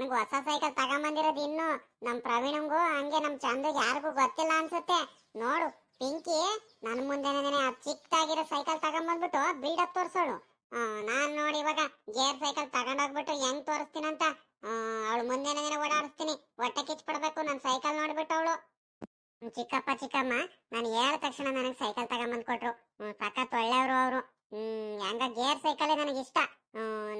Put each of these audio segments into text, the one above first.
ನನಗೆ ಹೊಸ ಸೈಕಲ್ ತಗೊಂಬಂದಿರೋದು ಇನ್ನು ನಮ್ಮ ಪ್ರವೀಣಂಗೂ ಹಂಗೆ ನಮ್ಮ ಚಂದುಗ್ ಯಾರಿಗೂ ಗೊತ್ತಿಲ್ಲ ಅನ್ಸುತ್ತೆ. ನೋಡು, ಪಿಂಕಿ ನನ್ನ ಮುಂದೆನೇ ಆ ಚಿಕ್ಕದಾಗಿರೋ ಸೈಕಲ್ ತಗೊಂಬಂದ್ಬಿಟ್ಟು ಬಿಲ್ಡಪ್ ತೋರಿಸೋಳು. ನಾನ್ ನೋಡಿ ಇವಾಗ ಗೇರ್ ಸೈಕಲ್ ತಗೊಂಡೋಗ್ಬಿಟ್ಟು ಹೆಂಗ್ ತೋರಿಸ್ತೀನಂತ ಅವಳು ದಿನ ಓಡಾಡಿಸ್ತೀನಿ. ಹೊಟ್ಟೆ ಕಿಚ್ ನನ್ನ ನನ್ ಸೈಕಲ್ ನೋಡ್ಬಿಟ್ಟು ಅವಳು. ಚಿಕ್ಕಪ್ಪ, ಚಿಕ್ಕಮ್ಮ, ನಾನು ಹೇಳಿದ ತಕ್ಷಣ ನನಗೆ ಸೈಕಲ್ ತಗೊಂಬಂದು ಕೊಟ್ರು. ಸಖತ್ ಒಳ್ಳೆಯವರು ಅವರು. ಹ್ಮ್ ಹಂಗ ಗೇರ್ ಸೈಕಲ್ ನನಗೆ ಇಷ್ಟ.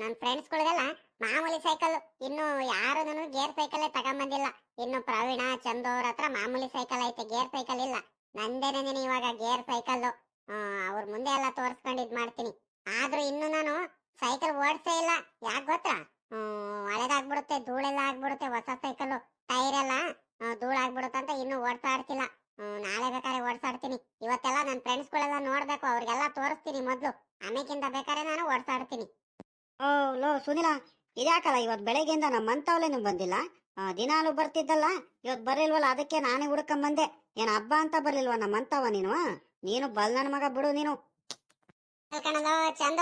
ನನ್ನ ಫ್ರೆಂಡ್ಸ್ಗಳಿಗೆಲ್ಲ ಮಾಮೂಲಿ ಸೈಕಲ್ ಇನ್ನು ಯಾರು ನನಗೆ ಗೇರ್ ಸೈಕಲ್ ತಗೊಂಬಂದಿಲ್ಲ. ಇನ್ನು ಪ್ರವೀಣ ಚಂದ ಅವ್ರ ಹತ್ರ ಮಾಮೂಲಿ ಸೈಕಲ್ ಐತೆ ಗೇರ್ ಸೈಕಲ್ ಇಲ್ಲ. ನಂದೇನೆ ಇವಾಗ ಗೇರ್ ಸೈಕಲ್ ಅವ್ರ ಮುಂದೆ ಎಲ್ಲ ತೋರಿಸ್ಕೊಂಡು ಇದ್ ಮಾಡ್ತೀನಿ. ಆದ್ರೂ ಇನ್ನು ನಾನು ಸೈಕಲ್ ಓಡ್ಸೇ ಇಲ್ಲ. ಯಾಕೆ ಗೊತ್ತಾ? ಹಳೆದಾಗ್ಬಿಡುತ್ತೆ ಧೂಳೆಲ್ಲ ಆಗ್ಬಿಡುತ್ತೆ ಹೊಸ ಸೈಕಲ್ ಟೈರ್ ಎಲ್ಲ ಧೂಳಾಗ್ಬಿಡುತ್ತಂತ ಇನ್ನು ಓಡ್ತಾ ಹ್ಮ್, ನಾಳೆ ಬೇಕಾದ್ರೆ ಓಡಿಸಾಡ್ತೀನಿ. ಇವತ್ತೆಲ್ಲ ನನ್ನ ಫ್ರೆಂಡ್ಸ್ಗಳೆಲ್ಲ ನೋಡ್ಬೇಕು ಅವ್ರಿಗೆಲ್ಲ ತೋರಿಸ್ತೀನಿ ಮೊದ್ಲು. ಆಮೇಕಿಂತ ಬೇಕಾದ್ರೆ ನಾನು ಓಡಿಸಾಡ್ತೀನಿ. ಓ ಲೋ ಸುನಿಲ ಇದ್ಯಾಕಲ್ಲ ಇವತ್ತು ಬೆಳಗ್ಗೆಯಿಂದ ನಮ್ಮ ಮಂತವಲೇನು ಬಂದಿಲ್ಲ? ದಿನಾಲು ಬರ್ತಿದ್ದಲ್ಲ? ಇವತ್ತು ಬರಲಿಲ್ವಲ್ಲ ಅದಕ್ಕೆ ನಾನೇ ಹುಡ್ಕೊಂಡ್ ಬಂದೆ ಏನ್ ಹಬ್ಬ ಅಂತ ಬರಲಿಲ್ವ ನಮ್ಮ ಮಂತವ ನೀನು ನೀನು ಬಲ್ ನನ್ನ ಮಗ ಬಿಡು ನೀನು. ಕಣಲೋ ಚಂದ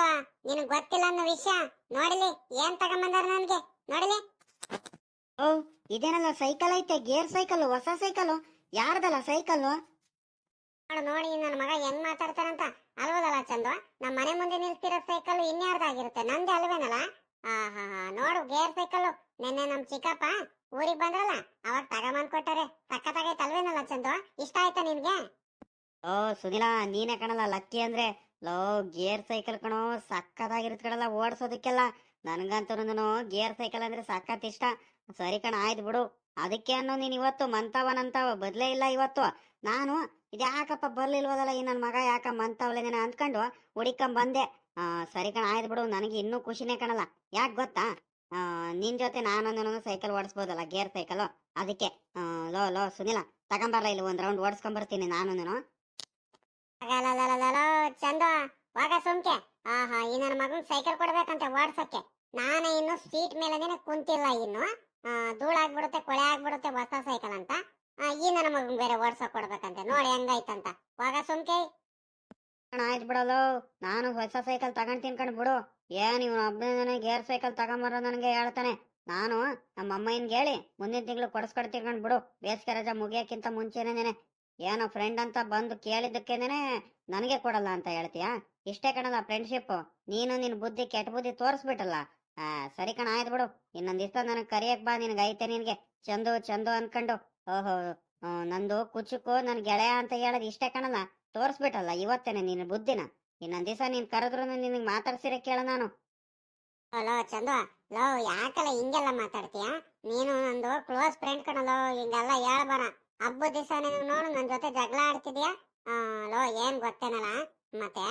ನಿನಗ್ ಗೊತ್ತಿಲ್ಲ ಅನ್ನೋ ವಿಷಯ? ನೋಡಿಲಿ ಏನ್ ತಗೊಂಬಂದಾರ ನನ್ಗೆ? ನೋಡಿಲಿ? ಓ ಇದೇನಲ್ಲ ಸೈಕಲ್ ಐತೆ ಗೇರ್ ಸೈಕಲ್ ಹೊಸ ಸೈಕಲ್? ಯಾರ್ದಲ್ಲ ಸೈಕಲ್ ನೋಡು ನನ್ನ ಮಗ ಹೆಂಗ್ ಮಾತಾಡ್ತಾರಂತ ಅಲ್ವದಲ್ಲ ಚಂದು? ನಮ್ಮ ಮನೆ ಮುಂದೆ ನಿಲ್ತಿರೋ ಸೈಕಲ್ ಇನ್ಯಾರ್ದಾಗಿರುತ್ತೆ? ನಂದೇ ಅಲ್ವೇನಲ್ಲ? ಆಹಾ, ನೋಡು, ಗೇರ್ ಸೈಕಲ್ ನಿನ್ನೆ ನಮ್ ಚಿಕ್ಕಪ್ಪ ಊರಿಗೆ ಬಂದ್ರಲ್ಲ, ಅವಾಗ ತಗೊಂಬಂದ್ ಕೊಟ್ಟಾರೆ. ಸಕ್ಕತ್ತಾಗೈತೆ ಅಲ್ವೇನಲ್ಲ ಚಂದು? ಇಷ್ಟ ಆಯ್ತಾ ನಿನ್ಗೆ? ಓ, ಸುನಿಲ, ನೀನೇ ಕಣಲ್ಲ, ಲಕ್ಕಿ ಅಂದ್ರೆ. ಲೋ, ಗೇರ್ ಸೈಕಲ್ ಕಣೋ ಸಕ್ಕತ್ತಾಗಿರುತ್ತೆ ಕಣಲ್ಲ ಓಡಿಸೋದಕ್ಕೆಲ್ಲ. ನನ್ಗಂತೂ ಗೇರ್ ಸೈಕಲ್ ಅಂದ್ರೆ ಸಖತ್ ಇಷ್ಟ. ಸರಿ ಕಣ, ಆಯ್ತು ಬಿಡು. ಅದಕ್ಕೆ ಅನ್ನೋ ನೀನು ಇವತ್ತು ಮಂತವನಂತವ, ಬದಲೇ ಇಲ್ಲ ಇವತ್ತು. ನಾನು ಇದ್ಯಾಕಪ್ಪ ಬರ್ಲಿಲ್ವದಲ್ಲ, ಈ ನನ್ನ ಮಗ ಯಾಕ ಮಂತವಲೇನೇನ ಅಂದ್ಕೊಂಡು ಬಂದೆ. ಸರಿ ಕಣ, ಆಯ್ತು ಬಿಡು, ನನಗೆ ಇನ್ನೂ ಖುಷಿನೇ ಕಾಣಲ್ಲ. ಯಾಕೆ ಗೊತ್ತಾ? ನಿನ್ ಜೊತೆ ನಾನು ಸೈಕಲ್ ಓಡಿಸ್ಬೋದಲ್ಲ, ಗೇರ್ ಸೈಕಲ್? ಅದಕ್ಕೆ ಲೋ ಲೋ, ಸುನಿಲ, ತಗೊಂಬರ್ಲ ಇಲ್ಲಿ ಒಂದ್ ರೌಂಡ್ ಓಡಿಸ್ಕೊಂಬರ್ತೀನಿ ನಾನು ಚಂದ, ಹೋಗ ಸುಮ್ಕೆ. ಆಹಾ, ಈ ನನ್ನ ಮಗನ್ ಸೈಕಲ್ ಕೊಡ್ಬೇಕಂತೆ ಓಡ್ಸಕ್ಕೆ. ನಾನೇ ಇನ್ನು ಸೀಟ್ ಮೇಲೆ ಕುಂತಿಲ್ಲ ಇನ್ನು. ಧೂಳಾಗ್ಬಿಡುತ್ತೆ ಕೊಳೆ ಆಗ್ಬಿಡುತ್ತೆ, ಹೊಸ ಸೈಕಲ್ ಅಂತ. ಈ ನನ್ನ ಮಗನ್ ಬೇರೆ ಓಡ್ಸಕ್ ಕೊಡ್ಬೇಕಂತೆ ನೋಡಿ ಹೆಂಗಾಯ್ತಂತ. ಹೋಗ ಸುಮ್ಕೆ. ಆಯ್ತು ಬಿಡಲು ನಾನು ಹೊಸ ಸೈಕಲ್ ತಗೊಂಡ್ ತಿನ್ಕೊಂಡ್ ಬಿಡು. ಏನ್ ಇವನು ಒಬ್ಬನೇ ಗೇರ್ ಸೈಕಲ್ ತಗೊಂಬರೋ ನನಗೆ ಹೇಳ್ತಾನೆ. ನಾನು ನಮ್ಮ ಅಮ್ಮಯ್ಯನ್ಗೆ ಹೇಳಿ, ಮುಂದಿನ ತಿಂಗಳು ಕೊಡಿಸ್ಕೊಡ್ ತಿನ್ಕೊಂಡ್ ಬಿಡು. ಬೇಸಿಗೆ ರಜಾ ಮುಗಿಯಕ್ಕಿಂತ ಮುಂಚೆನೇನೆ. ಏನೋ ಫ್ರೆಂಡ್ ಅಂತ ಬಂದು ಕೇಳಿದ್ದಕ್ಕೇನೆ ನನಗೆ ಕೊಡಲ್ಲ ಅಂತ ಹೇಳ್ತೀಯಾ? ಇಷ್ಟೇ ಕಣಲ್ಲ ಫ್ರೆಂಡ್ಶಿಪ್ ನೀನು ನಿನ್ ಬುದ್ಧಿ ಕೆಟ್ಟ ಬುದ್ಧಿ ತೋರಿಸ್ಬಿಟ್ಟಲ್ಲ. ಆ, ಸರಿ ಕಣ, ಆಯ್ತು ಬಿಡು. ಇನ್ನೊಂದ್ ದಿವಸ ನನಗೆ ಕರಿಯಕ್ ಬಾ ನಿನ್ಗ ಐತೆ ನಿನಗೆ. ಚಂದು ಚಂದು ಅನ್ಕೊಂಡು. ಓಹೋ ನಂದು ಕುಚುಕು ನನ್ ಗೆಳೆಯ ಅಂತ ಹೇಳದ್ ಇಷ್ಟೇ ಕಣಲ್ಲ. ತೋರಿಸ್ಬಿಟ್ಟಲ್ಲ ಇವತ್ತೇನೆ ನಿನ್ನ ಬುದ್ಧಿನ. ಇನ್ನೊಂದ್ ನೀನ್ ಕರೆದ್ರು ನಿನ್ಗ್ ಮಾತಾಡ್ಸಿರ ಕೇಳ ನಾನು. ಲೋ, ಚಂದು, ಲೋ, ಯಾಕಲ್ಲ ಹಿಂಗೆಲ್ಲ ಮಾತಾಡ್ತೀಯ? ನೀನು ನಂದು ಕ್ಲೋಸ್ ಫ್ರೆಂಡ್ ಕಣಲೋ ಹಿಂಗೆಲ್ಲ ಹೇಳ್ಬಾರ ಹಬ್ಬದ ದಿವಸ ನೀನು ನೋಡು, ನನ್ ಜೊತೆ ಜಗಳ ಆಡ್ತಿದ್ಯಾ? ಲೋ, ಏನ್ ಗೊತ್ತೇನಲ್ಲ. ಮತ್ತೆ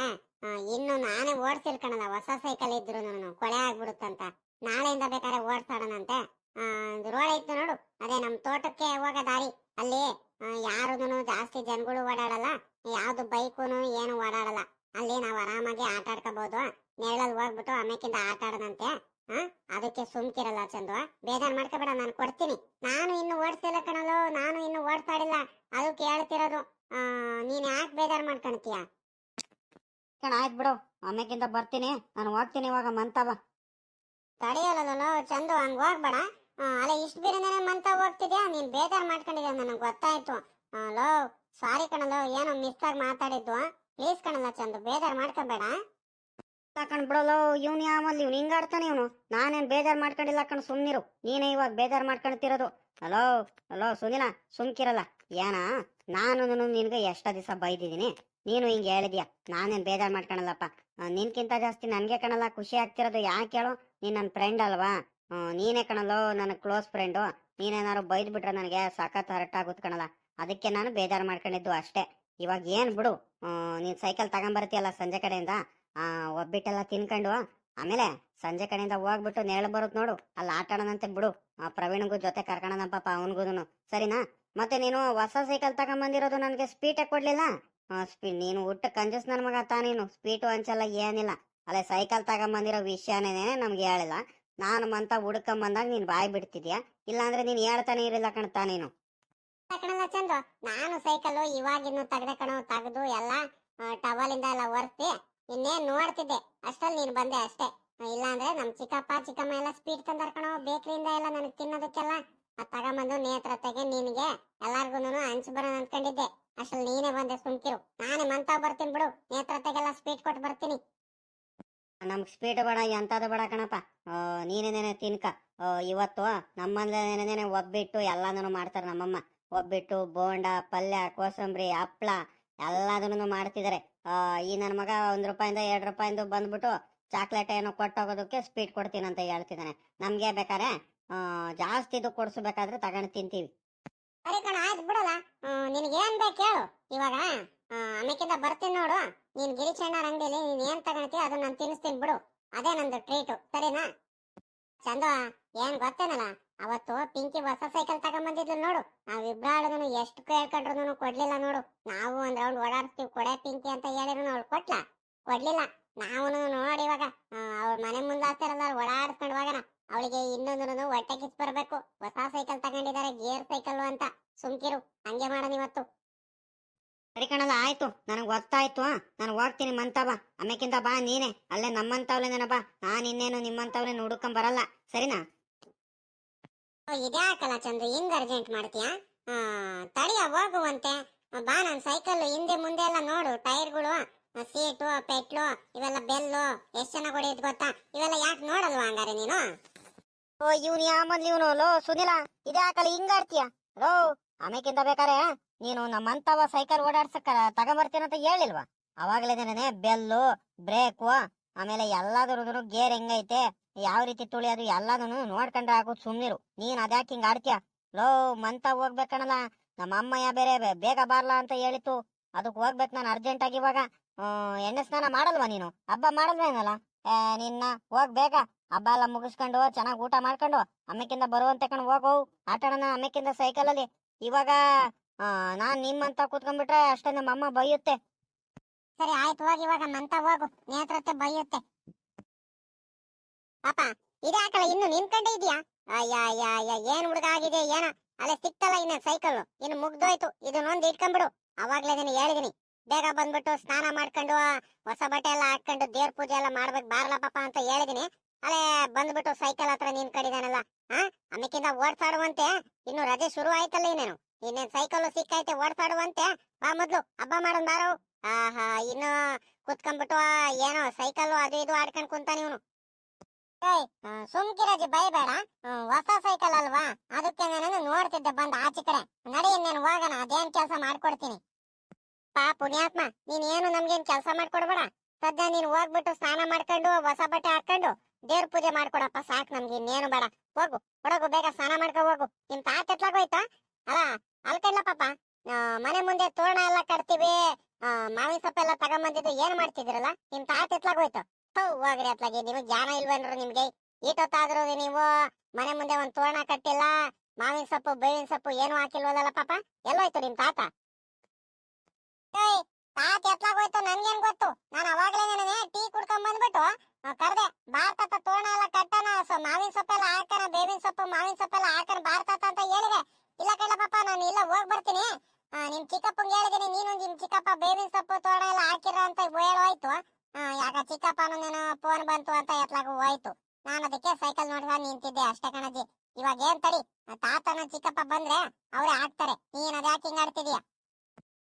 ಆ, ಇನ್ನು ನಾನೇ ಓಡಿಸಿಲ್ ಕಣಲ್ಲ ಹೊಸ ಸೈಕಲ್ ಇದ್ರು ನಾನು ಕೊಳೆ ಆಗ್ಬಿಡುತ್ತಂತ. ನಾಳೆಯಿಂದ ಬೇಕಾದ್ರೆ ಓಡ್ಸಾಡಣಂತೆ. ರೋಡ್ ಐತೆ ನೋಡು ಅದೇ ನಮ್ ತೋಟಕ್ಕೆ ಹೋಗೋ ದಾರಿ. ಅಲ್ಲಿ ಯಾರು ಜಾಸ್ತಿ ಜನಗಳು ಓಡಾಡಲ್ಲ ಯಾವ್ದು ಬೈಕುನು ಏನು ಓಡಾಡಲ್ಲ. ಅಲ್ಲಿ ನಾವು ಆರಾಮಾಗಿ ಆಟ ಆಡ್ಕೋಬಹುದು ನೆರಳಲ್ಲಿ ಹೋಗ್ಬಿಟ್ಟು ಆಮೇಕಿಂದ ಆಟ ಆಡೋದಂತೆ ಹಾ ಅದಕ್ಕೆ ಸುಮ್ಕಿರಲ್ಲ ಚಂದು. ಬೇಜಾರ್ ಮಾಡ್ಕೋಬೇಡ ನಾನು ಕೊಡ್ತೀನಿ. ನಾನು ಇನ್ನು ಓಡಿಸಿಲ್ಲ ಕಣಲು ನಾನು ಇನ್ನು ಓಡಿಸಾಡಿಲ್ಲ. ಅದು ಕೇಳ್ತಿರೋದು. ಆ ನೀನ್ ಯಾಕೆ ಬೇಜಾರ್ ಮಾಡ್ಕೊಳ್ತೀಯ? ಕಣ ಆಯ್ತು ಬಿಡು. ಆಮೇಕಿಂತ ಬರ್ತೀನಿ. ನಾನು ಹೋಗ್ತೀನಿ ಇವಾಗ ಮಂತವ ತಡೆಯಲ್ಲ ಚಂದು ಹಂಗೆ ಹೋಗ್ಬೇಡ. ಅಲ್ಲ ಇಷ್ಟು ಬೇರೆನೇ ಮಂತ ಹೋಗ್ತಿದ್ಯಾ? ನೀನು ಬೇಜಾರ್ ಮಾಡ್ಕೊಂಡಿದ್ಯಾ? ನನಗೆ ಗೊತ್ತಾಯ್ತು. ಅಲೋ ಲೋ ಸಾರಿ ಕಣಲೋ ಏನೋ ಮಿಸ್ ಆಗಿ ಮಾತಾಡಿದ್ದು. ಪ್ಲೀಸ್ ಕಣಲ್ಲ ಚಂದು ಬೇಜಾರ್ ಮಾಡ್ಕೋಬೇಡ. ಕಣ್ ಬಿಡೋಲು ಇವ್ನು ಯಾವಲ್ಲಿ? ಇವ್ನು ಹಿಂಗಾಡ್ತಾನೆ ಇವನು? ನಾನೇನ್ ಬೇಜಾರ್ ಮಾಡ್ಕೊಂಡಿಲ್ಲ ಕಣ್ ಸುಮ್ಮನಿರು ನೀನೇ ಇವಾಗ ಬೇಜಾರ್ ಮಾಡ್ಕೊಳ್ತಿರೋದು ಹಲೋ ಹಲೋ ಸುನಿಲ ಸುಮ್ಕಿರಲ್ಲ. ಏನ ನಾನು ನಿನ್ಗೆ ಎಷ್ಟೋ ದಿವಸ ಬೈದಿದ್ದೀನಿ. ನೀನು ಹಿಂಗೆ ಹೇಳಿದ್ಯಾ, ನಾನೇನ್ ಬೇಜಾರ್ ಮಾಡ್ಕೊಳಲ್ಲಪ್ಪ ನಿನ್ಕಿಂತ ಜಾಸ್ತಿ ನನ್ಗೆ ಕಣಲ್ಲ, ಖುಷಿ ಆಗ್ತಿರೋದು ಯಾಕೆ ಹೇಳು? ನೀನ್ ನನ್ನ ಫ್ರೆಂಡ್ ಅಲ್ವಾ? ನೀನೇ ಕಣಲ್ಲೋ ನನ್ನ ಕ್ಲೋಸ್ ಫ್ರೆಂಡು ನೀನೇನಾದ್ರು ಬೈದ್ ಬಿಟ್ರೆ ನನಗೆ ಸಖತ್ ಹರಟ್ ಆಗುತ್ತೆ ಕಣಲ್ಲ. ಅದಕ್ಕೆ ನಾನು ಬೇಜಾರ್ ಮಾಡ್ಕೊಂಡಿದ್ದು ಅಷ್ಟೇ. ಇವಾಗ ಏನ್ ಬಿಡು ನೀನ್ ಸೈಕಲ್ ತಗೊಂಬರ್ತೀಯಲ್ಲ ಸಂಜೆ ಕಡೆಯಿಂದ? ಆ, ಒಬ್ಬಿಟ್ಟೆಲ್ಲ ತಿನ್ಕೊಂಡು, ಆಮೇಲೆ ಸಂಜೆ ಕಡೆಯಿಂದ ಹೋಗ್ಬಿಟ್ಟು ನೆರಳು ಬರುತ್ತೆ ನೋಡು. ಅಲ್ಲಿ ಆಟಾಡೋಣಂತೆ ಬಿಡು. ಆ, ಪ್ರವೀಣ್ಗೂ ಜೊತೆ ಕರ್ಕೊಳ್ಳೋಣ ಪಾಪ ಸರಿನಾ? ಮತ್ತೆ ನೀನು ಹೊಸ ಸೈಕಲ್ ತಗೊಂಬಂದಿರೋದು ನನಗೆ ಸ್ಪೀಟೇ ಕೊಡ್ಲಿಲ್ಲ. ಸ್ಪೀಡ್ ಸ್ಪೀ ನೀನು ಹುಟ್ಟ ಕಂಜಸ್ ನನ್ ಮಗ ತಾ ನೀನು. ಸ್ಪೀಟು ಹಂಚಲ್ಲ ಏನಿಲ್ಲ. ಅಲ್ಲೇ ಸೈಕಲ್ ತಗೊಂಬಂದಿರೋ ವಿಷಯನೇ ನಮ್ಗೆ ಹೇಳಿಲ್ಲ. ನಾನು ಮಂತ ಹುಡ್ಕೊಂಬಂದಾಗ ನೀನ್ ಬಾಯ್ ಬಿಡ್ತಿದ್ಯಾ? ಇಲ್ಲಾಂದ್ರೆ ನೀನ್ ಹೇಳ್ತಾನೆ ಇರಲಿಲ್ಲ ಕಣ್ತಾ ನೀನು. ಕಣಲ್ಲ ಚಂದು. ನಾನು ಸೈಕಲ್ ಇವಾಗಿನ್ನು ತೆಗ್ದೆ ಕಣ, ತೆಗ್ದು ಎಲ್ಲ ಟವಲ್ ಇಂದ ಎಲ್ಲ ಒರೆಸಿ ಇನ್ನೇನ್ ನೋಡ್ತಿದ್ದೆ. ಅಷ್ಟೇ ನೀನ್ ಬಂದೆ ಅಷ್ಟೇ. ಇಲ್ಲಾಂದ್ರೆ ನಮ್ ಚಿಕ್ಕಪ್ಪ, ಚಿಕ್ಕಮ್ಮ ಎಲ್ಲ ಸ್ಪೀಡ್ ತಂದರ್ಕಣೋ ಬೇಕರಿಯಿಂದ ಎಲ್ಲ ನನಗೆ ತಿನ್ನೋದಕ್ಕೆಲ್ಲ. ಅದ್ ತಗೊಂಬಂದು ನೇತ್ರತೆಗೆ ನಿನಗೆ ಎಲ್ಲಾರ್ಗು ಹಂಚ್ಬರೋಣ ಅನ್ಕೊಂಡಿದ್ದೆ. ಅಷ್ಟು ನೀನೇ ಬಂದೆ ಸುಮ್ಕಿರು. ನಾನೇ ಮಂತ ಬರ್ತೀನಿ ಬಿಡು. ನೇತ್ರತೆಗೆಲ್ಲ ಸ್ಪೀಡ್ ಕೊಟ್ಟು ಬರ್ತೀನಿ. ನಮ್ಗೆ ಸ್ಪೀಡ್ ಬೇಡ, ಎಂಥದ್ದು ಬೇಡ ಕಣಪ್ಪ. ನೀನೇನೇನೆ ತಿನ್ಕ. ಇವತ್ತು ನಮ್ಮನೇನೆ ಒಬ್ಬಿಟ್ಟು ಎಲ್ಲಾನು ಮಾಡ್ತಾರೆ ನಮ್ಮಮ್ಮ. ಒಬ್ಬಿಟ್ಟು ಬೋಂಡ, ಪಲ್ಯ, ಕೋಸಂಬರಿ, ಹಪ್ಳ ಎಲ್ಲದನ್ನು ಮಾಡ್ತಿದ್ದಾರೆ. ಈ ನನ್ನ ಮಗ ಒಂದ್ ರೂಪಾಯಿಂದ ಎರಡು ರೂಪಾಯಿಂದ ಬಂದ್ಬಿಟ್ಟು ಚಾಕ್ಲೇಟ್ ಏನೋ ಕೊಟ್ಟೋಗೋದಕ್ಕೆ ಸ್ಪೀಡ್ ಕೊಡ್ತೀನಿ ಅಂತ ಹೇಳ್ತಿದ್ದಾನೆ. ನಮ್ಗೆ ಬೇಕಾರೆ ಜಾಸ್ತಿ ಇದು ಕೊಡ್ಸಬೇಕಾದ್ರೆ ತಗೊಂಡು ತಿಂತೀವಿ. ಸರಿ ಕಣ, ಆಯ್ತು ಬಿಡಲ್ಲ. ನಿನಗೆ ಏನ್ ಬೇಕು ಹೇಳು ಇವಾಗ ಆಮೇಕಿಂದ ಬರ್ತೀನಿ ನೋಡು. ನೀನ್ ಗಿರಿಚಣ್ಣರ ಅಂಗಡಿಲಿ ನೀನು ಏನ್ ತಗೊಳ್ತೀಯ ಅದನ್ನ ನಾನು ತಿನ್ನಿಸ್ತೀನಿ ಬಿಡು. ಅದೇ ನಂದು ಟ್ರೀಟು ಸರಿನಾ? ಚಂದ ಏನ್ ಗೊತ್ತೇನಲ್ಲ? ಅವತ್ತು ಪಿಂಕಿ ಹೊಸ ಸೈಕಲ್ ತಗೊಂಬಂದಿದ್ಲು ನೋಡು. ನಾವಿಬ್ರಾಳನು ಎಷ್ಟು ಕೇಳ್ಕೊಂಡ್ರು ಕೊಡ್ಲಿಲ್ಲ ನೋಡು. ನಾವು ಒಂದ್ ರೌಂಡ್ ಓಡಾಡ್ತೀವಿ ಕೊಡೆ ಪಿಂಕಿ ಅಂತ ಹೇಳಿದ್ರು ಅವಳು ಕೊಟ್ಲ? ಕೊಡ್ಲಿಲ್ಲ. ನಾವು ನೋಡಿ ಇವಾಗ ಅವ್ರ ಮನೆ ಮುಂದೆ ಆಗ್ತಾರಲ್ಲ ಓಡಾಡ್ಸ್ಕೊಂಡು ಹೋಗೋಣ ಅವಳಿಗೆ ಇನ್ನೊಂದು ಹೊಟ್ಟೆ ಕಿಸ್ ಬರ್ಬೇಕು. ಹೊಸ ಸೈಕಲ್ ತಗೊಂಡಿದ್ದಾರೆ ಗೇರ್ ಸೈಕಲ್ ಅಂತ. ಸುಮ್ಕಿರು, ಹಂಗೆ ಮಾಡೋಣ ಇವತ್ತು. ಸರಿ ಕಣಲ್ಲ, ಆಯ್ತು. ನನಗೆ ಗೊತ್ತಾಯ್ತು ನಾನು ಹೋಗ್ತೀನಿ, ಮಂತ ಬಾ. ಆಮೇಕಿಂತ ಬಾ, ನೀನೆ. ಅಲ್ಲೇ ನಮ್ಮಂತವ್ಲೆ ಬಾ ನಾನು ಇನ್ನೇನು ನಿಮ್ಮಂತವ್ಲೇನು ಹುಡುಕೊಂಡ್ ಬರಲ್ಲ. ಸರಿನಾ? ಇದ್ಯಾಕಲ್ಲ ಚಂದ್ರು ಹಿಂಗ್ ಅರ್ಜೆಂಟ್ ಮಾಡ್ತೀಯಾ? ತಡಿಯ, ಹೋಗುವಂತೆ. ಬಾ, ನನ್ ಸೈಕಲ್ ಹಿಂದೆ ಮುಂದೆ ಎಲ್ಲ ನೋಡು, ಟೈರ್ಗಳು. ಸೀಟು ಪೆಟ್ಲು, ಇವೆಲ್ಲ ಬೆಲ್ಲು, ಎಷ್ಟು ಜನ ಹೊಡೆಯುದು ಗೊತ್ತಾ? ಇವೆಲ್ಲ ಯಾಕೆ ನೋಡಲ್ವಾ ಹಂಗಾರೆ ನೀನು? ಓ, ಇವ್ನು ಯಾಮದ್ಲಿ ಇವನು? ಲೋ, ಸುನಿಲ, ಇದೇ ಹಾಕಲ್ಲ ಹಿಂಗಾಡ್ತೀಯ ಲೋ ಆಮೇಕಿಂತ ಬೇಕಾರೆ ನೀನು ನಮ್ಮಂತವ ಸೈಕಲ್ ಓಡಾಡ್ಸಕ್ಕ ತಗೊಂಬರ್ತೀನಂತ ಹೇಳಿಲ್ವಾ? ಅವಾಗ್ಲೇನೆ ಬೆಲ್ಲು, ಬ್ರೇಕು, ಆಮೇಲೆ ಎಲ್ಲಾದ್ರೂ ಗೇರ್ ಹೆಂಗೈತೆ? ಯಾವ ರೀತಿ ತುಳಿಯೋದು ಎಲ್ಲದನ್ನು ನೋಡ್ಕೊಂಡ್ರೆ ಆಗೋದು ಸುಮ್ನಿರು. ನೀನ್ ಅದ್ಯಾಕೆ ಹಿಂಗ ಆಡ್ತೀಯ? ಲೋ, ಮಂತ ಹೋಗ್ಬೇಕಣಲ್ಲ ನಮ್ಮ ಅಮ್ಮಯ್ಯ ಬೇರೆ ಬೇಗ ಬಾರ್ಲಾ ಅಂತ ಹೇಳಿತ್ತು. ಅದಕ್ಕೆ ಹೋಗ್ಬೇಕು ನಾನು ಅರ್ಜೆಂಟ್ ಆಗಿ ಇವಾಗ. ಎಣ್ಣೆ ಸ್ನಾನ ಮಾಡಲ್ವಾ ನೀನು? ಹಬ್ಬ ಮಾಡಲ್ವೇನಲ್ಲ ನಿನ್ನ ಹೋಗ್ ಬೇಗ. ಹಬ್ಬ ಎಲ್ಲ ಮುಗಿಸ್ಕೊಂಡು ಚೆನ್ನಾಗಿ ಊಟ ಮಾಡ್ಕೊಂಡು ಅಮ್ಮಕ್ಕಿಂತ ಬರುವಂತ ಕಣ್ ಹೋಗು ಆಟಾಡೋಣ ಅಮ್ಮಕ್ಕಿಂತ ಸೈಕಲ್ ಅಲ್ಲಿ. ಇವಾಗ ನಾನ್ ನಿಮ್ಮಂತ ಕೂತ್ಕೊಂಡ್ಬಿಟ್ರೆ ಅಷ್ಟೇ ನಮ್ಮ ಅಮ್ಮ ಬೈಯುತ್ತೆ. ಸರಿ, ಆಯ್ತು, ಹೋಗಿ, ಇವಾಗ ಮಂತ ಹೋಗು. ನೇತ್ರತೆ ಬೈಯುತ್ತೆ. ಪಾಪ ಹಾಕಲ್ಲ, ಇನ್ನು ನಿನ್ಕಂಡೆ ಇದೆಯಾ? ಅಯ್ಯ ಏನ್ ಹುಡುಗ ಆಗಿದೆ ಏನ? ಅಲ್ಲೇ ಸಿಕ್ತಲ್ಲ ಇನ್ನ ಸೈಕಲ್ ಇನ್ನು ಮುಗ್ದೋಯ್ತು. ಇದನ್ನೊಂದು ಇಟ್ಕೊಂಡ್ಬಿಡು. ಅವಾಗ್ಲೇ ನೀನು ಹೇಳಿದೀನಿ. ಬೇಗ ಬಂದ್ಬಿಟ್ಟು ಸ್ನಾನ ಮಾಡ್ಕೊಂಡು, ಹೊಸ ಬಟ್ಟೆ ಎಲ್ಲ ಹಾಕೊಂಡು ದೇವ್ರ ಪೂಜೆ ಎಲ್ಲ ಮಾಡ್ಬೇಕು ಬಾರ್ಲ ಪಾಪ ಅಂತ ಹೇಳಿದೀನಿ. ಅಲ್ಲೇ ಬಂದ್ಬಿಟ್ಟು ಸೈಕಲ್ ಹತ್ರ ನಿನ್ ಕಡಿದಾನಲ್ಲ ಹಾ ಆಮೇಕಿಂದ ಓಡ್ಸಾಡುವಂತೆ, ಇನ್ನು ರಜೆ ಶುರು ಆಯ್ತಲ್ಲ ಇನ್ನೇನು. ಇನ್ನೇನ್ ಸೈಕಲ್ ಸಿಕ್ಕೈತೆ ಓಡ್ಸಾಡುವಂತೆ. ಬಾ ಮೊದ್ಲು, ಹಬ್ಬ ಮಾಡೋನ್ ಬಾರೋ. ಆಹಾ, ಇನ್ನು ಕುತ್ಕೊಂಡ್ಬಿಟ್ಟು, ಏನೋ ಸೈಕಲ್ ಅದು ಇದು ಆಡ್ಕೊಂಡ್ ಕುಂತಾನೆ ಇವನು. ಸುಮ್ಕಿರಜಿ ಬೈಬೇಡ ಬೇಡ. ಹೊಸ ಸೈಕಲ್ ಅಲ್ವಾ? ಅದಕ್ಕೆ ನಾನು ನೋಡ್ತಿದ್ದೆ, ಬಂದ ಆಚೆ ಕಡೆ. ನಡಿ ಇನ್ನೇನು ಹೋಗೋಣ, ಅದೇನ್ ಕೆಲಸ ಮಾಡ್ಕೊಡ್ತೀನಿ. ಪಾ ಪುಣ್ಯಾತ್ಮ ನೀನ್ ಏನು ನಮ್ಗೇನ್ ಕೆಲಸ ಮಾಡ್ಕೊಡ್ಬೇಡ? ಸದ್ಯ ನೀನ್ ಹೋಗ್ಬಿಟ್ಟು ಸ್ನಾನ ಮಾಡ್ಕೊಂಡು, ಹೊಸ ಬಟ್ಟೆ ಹಾಕೊಂಡು, ದೇವ್ರ ಪೂಜೆ ಮಾಡ್ಕೊಡಪ್ಪ, ಸಾಕ್ ನಮ್ಗೆ, ಇನ್ನೇನು ಬೇಡ. ಹೋಗು ಹೊಡಗು ಬೇಗ ಸ್ನಾನ ಮಾಡ್ಕೊ, ಹೋಗು. ನಿಮ್ ತಾತ ಎತ್ಲಾಗೋಯ್ತಾ ಅಲ್ಲ ಅಲ್ಕಲ್ಲ ಪಾಪ. ಮನೆ ಮುಂದೆ ತೋರಣ ಎಲ್ಲ ಕಟ್ತೀವಿ. ಮಾವಿನ ಸೊಪ್ಪೆಲ್ಲ ತಗೊಂಬಂದಿದ್ದು ಏನ್ ಮಾಡ್ತಿದ್ರಲ್ಲ ನಿಮ್ ತಾತ ಎತ್ಲಾಗೋಯ್ತು ಹೌ ಹೋಗ್ರಿ ಅತ್ಲಾಗಿ ನಿಮಗ್ ಜ್ಞಾನ ಇಲ್ವೇನ್ರ ನಿಮ್ಗೆ. ಈಟೊತ್ತಾದ್ರೂ ನೀವು. ಮನೆ ಮುಂದೆ ಒಂದ್ ತೋರಣ ಕಟ್ಟಿಲ್ಲ. ಮಾವಿನ ಸೊಪ್ಪು, ಬೇವಿನ ಸೊಪ್ಪು ಏನು ಹಾಕಿಲ್ವಲ್ಲ ಪಾಪ? ಎಲ್ಲೋಯ್ತು ನಿಮ್ ತಾತ? ಏಯ್, ತಾತ ಎತ್ಲಾಗೋಯ್ತು ನನ್ಗೇನ್ ಗೊತ್ತು? ನಾನು ಅವಾಗ್ಲೇ ನನಗೆ ಟೀ ಕುಡ್ಕೊಂಡ್ ಬಂದ್ಬಿಟ್ಟು ಕರ್ದೆ ಭಾರತದ ತೋರಣ ಎಲ್ಲ ಕಟ್ಟಣ ಸೊ ಮಾವಿನ ಸೊಪ್ಪೆಲ್ಲ ಹಾಕಣ ಬೇವಿನ ಸೊಪ್ಪು ಮಾವಿನ ಸೊಪ್ಪೆಲ್ಲ ಹಾಕಣ ಭಾರತದ ಅಂತ ಹೇಳಿದೆ. ಇಲ್ಲ ಕಳ್ಳ ಪಾಪ ನಾನು ಇಲ್ಲ ಹೋಗ್ ಬರ್ತೀನಿ. ನಿಮ್ ಚಿಕ್ಕಪ್ಪಂಗೆ ಹೇಳಿದೀನಿ ನೀನು ನಿಮ್ ಚಿಕ್ಕಪ್ಪ ಬೇವಿನ ಸೊಪ್ಪು ತೋರಣ ಎಲ್ಲ ಹಾಕಿರ ಅಂತ ಹೇಳೋಯ್ತು ಯಾಕ ಚಿಕ್ಕಪ್ಪನು ನೀನು ಫೋನ್ ಬಂತು ಅಂತ ಎತ್ಲಾಗ ಹೋಯ್ತು. ನಾನು ಅದಕ್ಕೆ ಸೈಕಲ್ ನೋಡ್ಕೊಂಡು ನಿಂತಿದ್ದೆ ಅಷ್ಟೇ ಕಣಜಿ ಇವಾಗ ಏನ್ ತಡಿ ತಾತನ ಚಿಕ್ಕಪ್ಪ ಬಂದ್ರೆ ಅವ್ರೇ ಹಾಕ್ತಾರೆ. ನೀನ್ ಅದ್ಯಾಕೆ ಹಿಂಗ್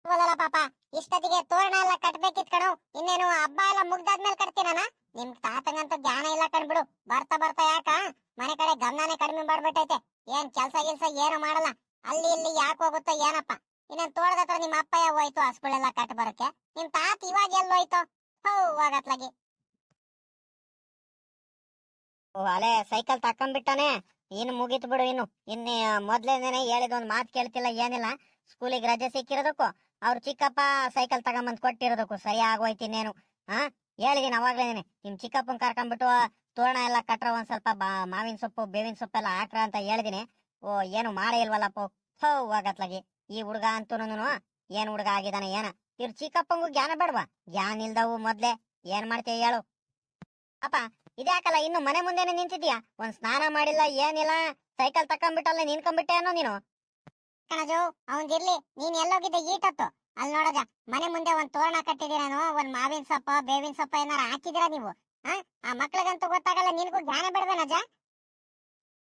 ಹೋದಲ್ಲ ಪಾಪ? ಇಷ್ಟೊತ್ತಿಗೆ ತೋರಣ ಎಲ್ಲ ಕಟ್ಬೇಕಿತ್ ಕಣು. ಇನ್ನೇನು ಹಬ್ಬ ಎಲ್ಲ ಮುಗ್ದಾದ್ಮೇಲೆ ಕಟ್ತೀನಣ್ಣ ನಿಮ್ ತಾತಂಗಂತ ಧ್ಯಾನ ಇಲ್ಲ ಕಣ್ಬಿಡು ಬರ್ತಾ ಬರ್ತಾ ಯಾಕ? ಮನೆ ಕಡೆ ಗಮನನೇ ಕಡಿಮೆ ಮಾಡ್ಬಿಟ್ಟೈತೆ. ಏನ್ ಕೆಲ್ಸ ಗಿಲ್ಸ ಏನು ಮಾಡಲ್ಲ. ಅಲ್ಲಿ ಇಲ್ಲಿ ಯಾಕೆ ಹೋಗುತ್ತೋ ಏನಪ್ಪ? ಇನ್ನೇನ್ ತೋಳದ ಹತ್ರ ನಿಮ್ಮ ಅಪ್ಪಯ್ಯ ಹೋಯ್ತು ಹಸ್ಗಳೆಲ್ಲ ಕಟ್ ಬರಕ್ಕೆ ನಿಮ್ ತಾತ ಇವಾಗ ಎಲ್ಲ ಹೋಯ್ತು? ಹೋಗತ್ಲಾಗಿ. ಓ, ಅಲೆ, ಸೈಕಲ್ ತಕೊಂಡ್ಬಿಟ್ಟಾನೆ ಇನ್ನು ಮುಗೀತು ಬಿಡು ಇನ್ನು. ಇನ್ನು ಮೊದ್ಲೇನೆ ಹೇಳಿದ ಒಂದ್ ಮಾತು ಕೇಳ್ತಿಲ್ಲ ಏನಿಲ್ಲ. ಸ್ಕೂಲಿಗೆ ರಜೆ ಸಿಕ್ಕಿರೋದಕ್ಕೂ. ಅವ್ರ ಚಿಕ್ಕಪ್ಪ ಸೈಕಲ್ ತಗೊಂಬಂದ್ ಕೊಟ್ಟಿರೋದಕ್ಕೂ ಸರಿ ಆಗೋಯ್ತು ಇನ್ನೇನು. ಹಾ ಹೇಳಿದೀನಿ ಅವಾಗ್ಲೇನೆ ನಿಮ್ ಚಿಕ್ಕಪ್ಪನ್ ಕರ್ಕೊಂಡ್ಬಿಟ್ಟು ತೋರಣ ಎಲ್ಲ ಕಟ್ರ ಒಂದ್ ಸ್ವಲ್ಪ ಮಾವಿನ ಸೊಪ್ಪು, ಬೇವಿನ ಸೊಪ್ಪೆಲ್ಲ ಹಾಕ್ರ ಅಂತ ಹೇಳಿದೀನಿ. ಓ, ಏನು ಮಾಡೇ ಇಲ್ವಲ್ಲಪ್ಪ. ಹೋಗತ್ಲಾಗಿ ಈ ಹುಡ್ಗ ಅಂತೂನು ಏನ್ ಹುಡ್ಗ ಆಗಿದಾನೆ ಏನ? ಇವ್ರ ಚಿಕ್ಕಪ್ಪಂಗೂ ಜ್ಞಾನ ಬೇಡವಾ? ಜ್ಞಾನ ಇಲ್ದವು ಮೊದ್ಲೇ. ಏನ್ ಮಾಡ್ತೀಯ ಹೇಳು. ಅಪ್ಪ, ಇದ್ಯಾಕಲ್ಲ ಇನ್ನು ಮನೆ ಮುಂದೆನೆ ನಿಂತಿದ್ಯಾ ಒಂದ್ ಸ್ನಾನ ಮಾಡಿಲ್ಲ, ಏನಿಲ್ಲ, ಸೈಕಲ್ ತಕೊಂಡ್ಬಿಟ್ಟಲ್ಲ ನಿನ್ಕೊಂಡ್ಬಿಟ್ಟೆ ಅನ್ನೋ ನೀನು? ಕಣಜು ಅವಂದಿರ್ಲಿ ನೀನ್ ಎಲ್ಲೋಗಿದ್ದೆ ಈಟತ್ತು. ಅಲ್ಲಿ ನೋಡಜ ಮನೆ ಮುಂದೆ ಒಂದ್ ತೋರಣ ಕಟ್ಟಿದಿರೇನು ಒಂದ್ ಮಾವಿನ ಸೊಪ್ಪ ಬೇವಿನ ಸೊಪ್ಪ ಏನಾರ ಹಾಕಿದಿರಾ ನೀವು? ಆ ಮಕ್ಳಿಗಂತೂ ಗೊತ್ತಾಗಲ್ಲ ನಿನ್ಗೂ ಜ್ಞಾನ ಬಿಡದನಜ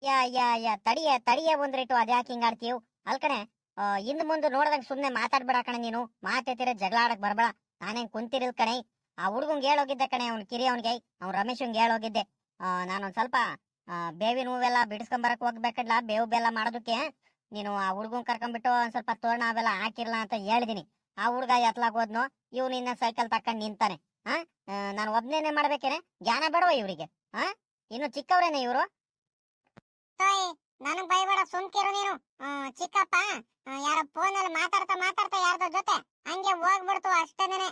ಯಾ ಯಾ ಯಾ ತಡಿಯ ತಡಿಯ ಒಂದ್ರಿಟ್ಟು ಅದ್ಯಾಕೆ ಹಿಂಗಾಡ್ತೀವ್ ಅಲ್ಕಣೆ ಆ, ಹಿಂದ್ ಮುಂದೆ ನೋಡ್ದಂಗ್ ಸುಮ್ನೆ ಮಾತಾಡ್ಬೇಡ ಕಣೆ ನೀನು. ಮಾತೆತ್ತಿರ ಜಗಳ ಆಡಕ್ ಬರ್ಬೇಡ. ನಾನೇನ್ ಕುಂತಿರಿಲ್ ಕಣೆ. ಆ ಹುಡುಗಂಗ್ ಹೇಳೋಗಿದ್ದೆ ಕಣೆ ಅವ್ನ್ ಕಿರಿ ಅವ್ನಿಗೆ. ಅವ್ನ್ ರಮೇಶಂಗ್ ಹೇಳೋಗಿದ್ದೆ. ನಾನೊಂದ್ ಸ್ವಲ್ಪ ಬೇವಿನ ಹೂವೆಲ್ಲ ಬಿಡಿಸ್ಕೊಂಬರಕ್ ಹೋಗ್ಬೇಕಲ್ಲ ಬೇವು ಬೆಲ್ಲ ಮಾಡೋದಕ್ಕೆ. ನೀನು ಆ ಹುಡುಗನ್ ಕರ್ಕೊಂಡ್ಬಿಟ್ಟು ಒಂದ್ ಸ್ವಲ್ಪ ತೋರಣ ಅವೆಲ್ಲ ಹಾಕಿರ್ಲ ಅಂತ ಹೇಳಿದೀನಿ. ಆ ಹುಡುಗ ಎತ್ಲಾಗ್ ಹೋದ್ನು, ಇವ್ನು ಇನ್ನ ಸೈಕಲ್ ತಕೊಂಡ್ ನಿಂತಾನೆ. ಹಾ ನಾನು ಒಬ್ನೇನೆ ಮಾಡ್ಬೇಕೇನೆ? ಜ್ಞಾನ ಬೇಡವ ಇವ್ರಿಗೆ? ಹಾ ಇನ್ನು ಚಿಕ್ಕವ್ರೇನೆ ಇವ್ರು? ನನಗ್ ಬೈಬೇಡ ಸುಮ್ಕಿರು ನೀನು. ಚಿಕ್ಕಪ್ಪ ಯಾರ ಫೋನ್ ಅಲ್ಲಿ ಮಾತಾಡ್ತಾ ಮಾತಾಡ್ತಾ ಯಾರ್ದೋ ಜೊತೆ ಹಂಗೆ ಹೋಗ್ಬಿಡ್ತು ಅಷ್ಟೇನೆ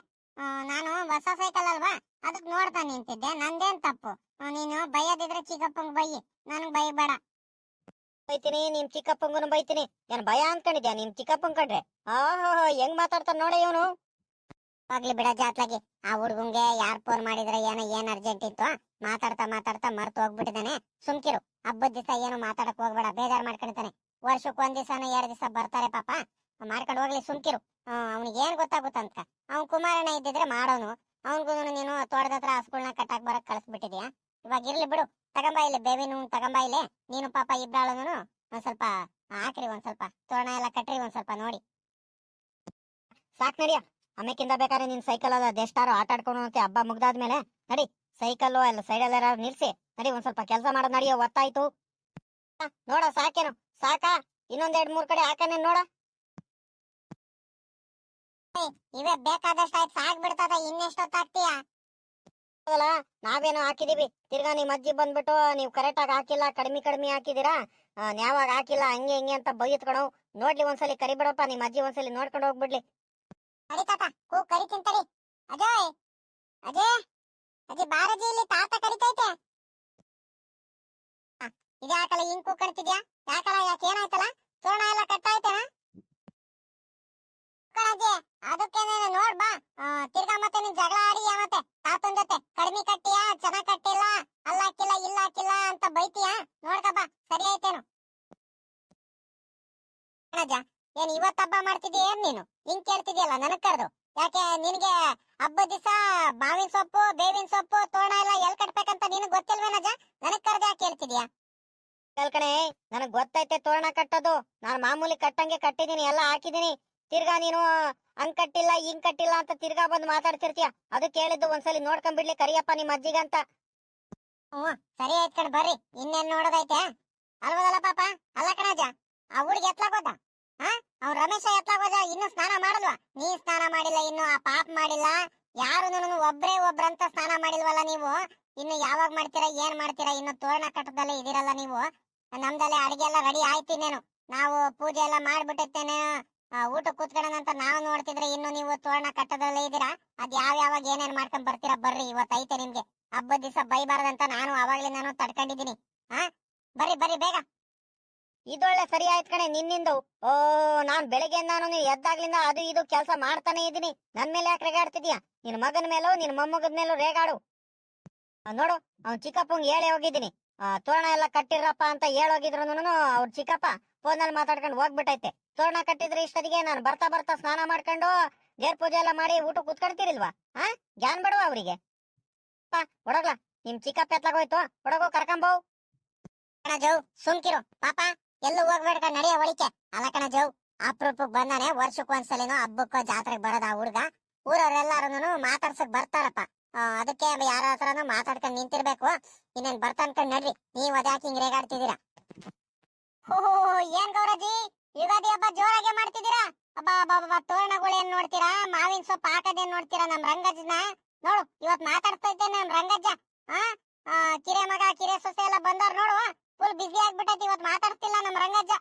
ನಾನು ಹೊಸ ಸೈಕಲ್ ಅಲ್ವಾ? ಅದಕ್ ನೋಡ್ತಾ ನಿಂತಿದ್ದೆ. ನಂದೇನ್ ತಪ್ಪು? ನೀನು ಬೈಯೋದಿದ್ರೆ ಚಿಕ್ಕಪ್ಪಂಗ್ ಬೈಯಿ. ನನಗ್ ಬೈಬೇಡ ಬೈತೀನಿ, ನಿಮ್ ಚಿಕ್ಕಪ್ಪಂಗೂನು ಬೈತೀನಿ. ಏನ್ ಭಯ ಅನ್ಕೊಂಡಿದ್ಯಾ? ನಿಮ್ ಚಿಕ್ಕಪ್ಪನ್ ಕಂಡ್ರೆ? ಓಹೋ, ಹೆಂಗ್ ಮಾತಾಡ್ತಾನ ನೋಡ ಇವನು. ಆಗ್ಲಿ ಬಿಡ ಜಾತ್ಲಾಗಿ ಆ ಹುಡುಗಂಗೆ ಯಾರ್ ಫೋನ್ ಮಾಡಿದ್ರೆ ಏನೋ, ಏನ್ ಅರ್ಜೆಂಟ್ ಇತ್ತು, ಮಾತಾಡ್ತಾ ಮಾತಾಡ್ತಾ ಮರ್ತು ಹೋಗ್ಬಿಟ್ಟಿದಾನೆ. ಸುಮ್ಕಿರು. ಹಬ್ಬದ ದಿವಸ ಏನು ಮಾತಾಡಕ್ ಹೋಗ್ಬೇಡ, ಬೇಜಾರ್ ಮಾಡ್ಕೊಂಡಿದ್ದಾನೆ. ವರ್ಷಕ್ ಒಂದ್ ದಿವಸನ ಎರಡ್ ದಿವಸ ಬರ್ತಾರೆ ಪಾಪ. ಮಾಡ್ಕೊಂಡು ಹೋಗ್ಲಿ, ಸುಮ್ಕಿರು. ಅವ್ನಿಗೆ ಏನ್ ಗೊತ್ತಾಗುತ್ತಂತ ಅವ್ನ್ ಕುಮಾರಣ್ಣ ಇದ್ದಿದ್ರೆ ಮಾಡೋನು. ಅವ್ನ್ಗೂ ನೀನು ತೋಟದ ಹತ್ರ ಹಸುಗಳನ್ನ ಕಟ್ಟಾಕ್ ಬರಕ್ ಕಳ್ಸ್ಬಿಟ್ಟಿದ್ಯಾ? ಇವಾಗ ಇರ್ಲಿ ಬಿಡು. ತಗೊಂಬ ಇಲ್ಲಿ ಬೇವಿನ ತಗೊಂಬ ಇಲ್ಲಿ. ನೀನು ಪಾಪ ಇಬ್ಬಾಳನು ಒಂದ್ ಸ್ವಲ್ಪ ಹಾಕ್ರಿ ಒಂದ್ ಸ್ವಲ್ಪ. ತೋರಣ ಎಲ್ಲ ಕಟ್ರಿ ಒಂದ್ ಸ್ವಲ್ಪ ನೋಡಿ. ಸಾಕ್ ನಡಿಯ. ಆಮೇಕಿಂದ ಬೇಕಾದ್ರೆ ನಿನ್ ಸೈಕಲ್ ಅದ ಅದೆಷ್ಟಾರು ಆಟ ಆಡ್ಕೊಂಡು ಅಂತ ಹಬ್ಬ ಮುಗ್ದಾದ್ಮೇಲೆ ನಡಿ. ಸೈಕಲ್ ಎಲ್ಲ ಸೈಡಲ್ಲಿ ಯಾರು ನಿಲ್ಸಿ. ನಡಿ ಒಂದ್ ಸ್ವಲ್ಪ ಕೆಲಸ ಮಾಡೋದ್ ನಡಿಯೋ, ಒತ್ತಾಯ್ತು. ನೋಡ, ಸಾಕೇನು. ಸಾಕ? ಇನ್ನೊಂದ್ ಎರಡ್ ಮೂರ್ ಕಡೆ ಹಾಕನೆ ನೋಡ? ಇವೇ ಬೇಕಾದಷ್ಟು ಆಯ್ತು ಸಾಕ್ಬಿಡ್ತದ ಇನ್ನೆಷ್ಟೊತ್ತಾಗ್ತೀಯ? ಹೌದಲ್ಲ ನಾವೇನೋ ಹಾಕಿದೀವಿ. ತಿರ್ಗಾ ನಿಮ್ ಅಜ್ಜಿ ಬಂದ್ಬಿಟ್ಟು ನೀವು ಕರೆಕ್ಟ್ ಆಗಿ ಹಾಕಿಲ್ಲ ಕಡಿಮೆ ಕಡಿಮೆ ಹಾಕಿದೀರಾ? ಯಾವಾಗ ಹಾಕಿಲ್ಲ ಹಂಗೆ ಹಿಂಗೆ ಅಂತ ಬೈತ್ಕೊಳವು ನೋಡ್ಲಿ ಒಂದ್ಸಲಿ ಕರಿಬಿಡಪ್ಪ ನಿಮ್ ಅಜ್ಜಿ ಒಂದ್ಸಲಿ ನೋಡ್ಕೊಂಡು ಹೋಗ್ಬಿಡ್ಲಿ. ನಡಿ ತಾತ ಕೂ ಕರಿತೀನಿ ತಡಿ. ಅಜಯ್ ಅಜಯ್ ಅಜಯ್ ಬಾರಜಿ ಇಲ್ಲಿ ತಾತ ಕರಿತೈತೆ. ಆ, ಇದ್ಯಾಕಲ ಹಿಂಗ್ ಕೂಕಣ್ತಿದ್ಯಾ ಯಾಕಲ ಯಾಕೆ ಏನಾಯ್ತಲ್ಲ? ತೋರಣ ಎಲ್ಲ ಕಟ್ಟಾಯ್ತೇನ? ಕಣಜ್ಜಿ ಅದಕ್ಕೆ ನೋಡ್ ಬಾ. ತಿರ್ಗಾ ಮತ್ತೆ ನೀನ್ ಜಗಳ ಆಡಿಯ ಮತ್ತೆ? ತಾತನ್ ಜೊತೆ ಕಡಿಮೆ ಕಟ್ಟಿಯಾ, ಚೆನ್ನಾಗ್ ಕಟ್ಟಿಲ್ಲ? ಅಲ್ಲ ಹಾಕಿಲ್ಲ ಇಲ್ಲ ಹಾಕಿಲ್ಲ ಅಂತ ಬೈತೀಯಾ? ನೋಡ್ಕ ಬಾ, ಸರಿ ಆಯ್ತೇನು. ಏನ್ ಇವತ್ ಹಬ್ಬ ಮಾಡ್ತಿದ್ಯಾ ಏನ್ ನೀನು? ಹಿಂಗ್ ಕೇಳ್ತಿದ್ಯಲ್ಲ ನನಗ್ ಕರೆದು ಯಾಕೆ ನಿನಗೆ ಹಬ್ಬದ ದಿವಸ ಬಾವಿನ ಸೊಪ್ಪು, ಬೇವಿನ ಸೊಪ್ಪು, ತೋರಣ ಎಲ್ಲ ಎಲ್ ಕಟ್ಬೇಕಂತ ನಿನಗ್ ಗೊತ್ತಿಲ್ವೇನಜ ನನಗ್ ಕರೆದ ಯಾಕೆ ಕೇಳ್ತಿದ್ಯಾ? ಕಣೆ, ನನಗ್ ಗೊತ್ತೈತೆ ತೋರಣ ಕಟ್ಟೋದು. ನಾನ್ ಮಾಮೂಲಿ ಕಟ್ಟಂಗೆ ಕಟ್ಟಿದೀನಿ, ಎಲ್ಲ ಹಾಕಿದೀನಿ. ತಿರ್ಗಾ ನೀನು ಹಂಗ್ ಕಟ್ಟಿಲ್ಲ ಹಿಂಗ್ ಕಟ್ಟಿಲ್ಲ ಅಂತ ತಿರ್ಗಾ ಬಂದ್ ಮಾತಾಡ್ತಿರ್ತೀಯ? ಅದು ಕೇಳಿದ್ದು ಒಂದ್ಸಲಿ ನೋಡ್ಕೊಂಡ್ಬಿಡ್ಲಿ ಕರಿಯಪ್ಪ ನಿಮ್ ಅಜ್ಜಿಗಂತ ಹ್ಮ್ ಸರಿ ಆಯ್ತು ಕಣ್, ಬರ್ರಿ. ಇನ್ನೇನ್ ನೋಡೋದೈತೆ? ಅಲ್ವದಲ್ಲ ಪಾಪ? ಅಲ್ಲ ಕಣಜ, ಆ ಹುಡುಗಿ ಎತ್ಲಾಗೋದ? ಹಾ, ಅವ್ನ್ ರಮೇಶ ಎತ್ಲಾಗೋದ? ಇನ್ನು ಸ್ನಾನ ಮಾಡಲ್ವಾ? ನೀ ಸ್ನಾನ ಮಾಡಿಲ್ಲ, ಇನ್ನು ಆ ಪಾಪ ಮಾಡಿಲ್ಲ. ಯಾರು ಒಬ್ರೇ ಒಬ್ರಂತ ಸ್ನಾನ ಮಾಡಿಲ್ವಲ್ಲ ನೀವು? ಇನ್ನು ಯಾವಾಗ ಮಾಡ್ತೀರಾ, ಏನ್ ಮಾಡ್ತೀರಾ? ಇನ್ನು ತೋರಣ ಕಟ್ಟದಲ್ಲೇ ಇದಿರಲ್ಲ ನೀವು? ನಮ್ದಲ್ಲೇ ಅಡಿಗೆ ಎಲ್ಲ ರೆಡಿ ಆಯ್ತು ಇನ್ನೇನು. ನಾವು ಪೂಜೆ ಎಲ್ಲ ಮಾಡ್ಬಿಟ್ಟಿರ್ತೇನೆ. ಊಟ ಕೂತ್ಕೊಳ್ಳೋಣ ಅಂತ ನಾವು ನೋಡ್ತಿದ್ರೆ ಇನ್ನು ನೀವು ತೋರಣ ಕಟ್ಟದಲ್ಲೇ ಇದ್ದೀರಾ? ಅದ್ ಯಾವ ಯಾವಾಗ ಏನೇನ್ ಮಾಡ್ಕೊಂಡ್ ಬರ್ತೀರಾ ಬರ್ರಿ, ಇವತ್ತೈತೆ ನಿಮ್ಗೆ. ಹಬ್ಬದ ದಿವಸ ಬೈಬಾರ್ದಂತ ನಾನು ಅವಾಗ್ಲೇ ನಾನು ತಡ್ಕೊಂಡಿದ್ದೀನಿ. ಹಾ ಬರ್ರಿ ಬರ್ರಿ, ಬೇಗ. ಇದೊಳ್ಳೆ ಸರಿ ಆಯ್ತು ಕಣೆ, ನಿನ್ನಿಂದ. ಓ, ನಾನ್ ಬೆಳಿಗ್ಗೆ ನಾನು ಎದ್ದಾಗ್ಲಿಂದ ಅದು ಇದು ಕೆಲಸ ಮಾಡ್ತಾನೆ ಇದೀನಿ ನನ್ ಮೇಲೆ ಯಾಕೆ ರೇಗಾಡ್ತಿದ್ಯಾ? ನಿನ್ ಮಗನ ಮೇಲೋ, ನಿನ್ ಮೊಮ್ಮಗದ ಮೇಲೋ ರೇಗಾಡು. ನೋಡು, ಅವ್ನ್ ಚಿಕ್ಕಪ್ಪಂಗ್ ಹೇಳಿ ಹೋಗಿದ್ದೀನಿ. ತೋರಣ ಎಲ್ಲ ಕಟ್ಟಿರಪ್ಪ ಅಂತ ಹೇಳೋಗಿದ್ರು ಅವ್ರ ಚಿಕ್ಕಪ್ಪ ಫೋನಲ್ಲಿ ಮಾತಾಡ್ಕೊಂಡು ಹೋಗ್ಬಿಟ್ಟೈತೆ. ತೋರಣ ಕಟ್ಟಿದ್ರೆ ಇಷ್ಟೊತ್ತಿಗೆ ನಾನು ಬರ್ತಾ ಬರ್ತಾ ಸ್ನಾನ ಮಾಡ್ಕೊಂಡು ದೇವ್ರ ಪೂಜೆ ಎಲ್ಲ ಮಾಡಿ ಊಟ ಕುತ್ಕೊಂತೀರಿಲ್ವಾ ಹಾ ಜ್ಞಾನ ಬಿಡುವ ಅವ್ರಿಗೆ? ಹೊಡಗ್ಲ ನಿಮ್ ಚಿಕ್ಕಪ್ಪ ಎತ್ಲಾಗೋಯ್ತು ಹೊಡಗೋ ಕರ್ಕೊಂಬೋ. ಕಣ ಜೌ, ಸುಮ್ಕಿರು. ಪಾಪ, ಎಲ್ಲೂ ಹೋಗ್ಬೇಡ ನಡೆಯ ಒಳಿಕೆ ಅಲ್ಲ ಕಣ ಜೌ, ಅಪ್ರೂಪಕ್ ಬಂದಾನೆ ವರ್ಷಕ್ ಒಂದ್ಸಲಿನೋ, ಹಬ್ಬಕ್ಕೋ ಜಾತ್ರೆಗ್ ಬರೋದ ಆ ಹುಡ್ಗ. ಊರವ್ರೆಲ್ಲಾರು ಮಾತಾಡ್ಸಕ್ ಬರ್ತಾರಪ್ಪ. ಅದಕ್ಕೆ ಯಾರ ಹತ್ರನೂ ಮಾತಾಡ್ಕೊಂಡ್ ನಿಂತಿರ್ಬೇಕು. ಇನ್ನೇನ್ ಬರ್ತಾ ಅನ್ಕೊಂಡ್ ನಡ್ರಿ. ನೀವ್ ಅದ್ಯಾಕೆ ಹಿಂಗ್ ರೇಗಾಡ್ತಿದ್ದೀರಾ? ಓಹೋ, ಏನ್ ಗೌರಜಿ ಯುಗಾದಿ ಹಬ್ಬ ಜೋರಾಗೆ ಮಾಡ್ತಿದ್ದೀರಾ? ಅಬ್ಬ ಅಬ್ಬ ತೋರಣಗಳು ಏನ್ ನೋಡ್ತೀರಾ? ಮಾವಿನ ಸೊಪ್ಪು ಹಾಕದೇನ್ ನೋಡ್ತೀರಾ ನಮ್ ರಂಗಜ್ಜನ ನೋಡು ಇವತ್ ಮಾತಾಡ್ತಾ ಇದ್ದೇನೆ ನಮ್ ರಂಗಜ್ಜ. ಆ ಕಿರೆ ಮಗ ಕಿರೆ ಸೊಸೆ ಎಲ್ಲ ಬಂದವ್ರು ನೋಡು. ಫುಲ್ ಬಿಸಿ ಆಗ್ಬಿಟ್ಟೈತಿ ಇವತ್ ಮಾತಾಡ್ತಿಲ್ಲ ನಮ್ ರಂಗಜ್ಜ.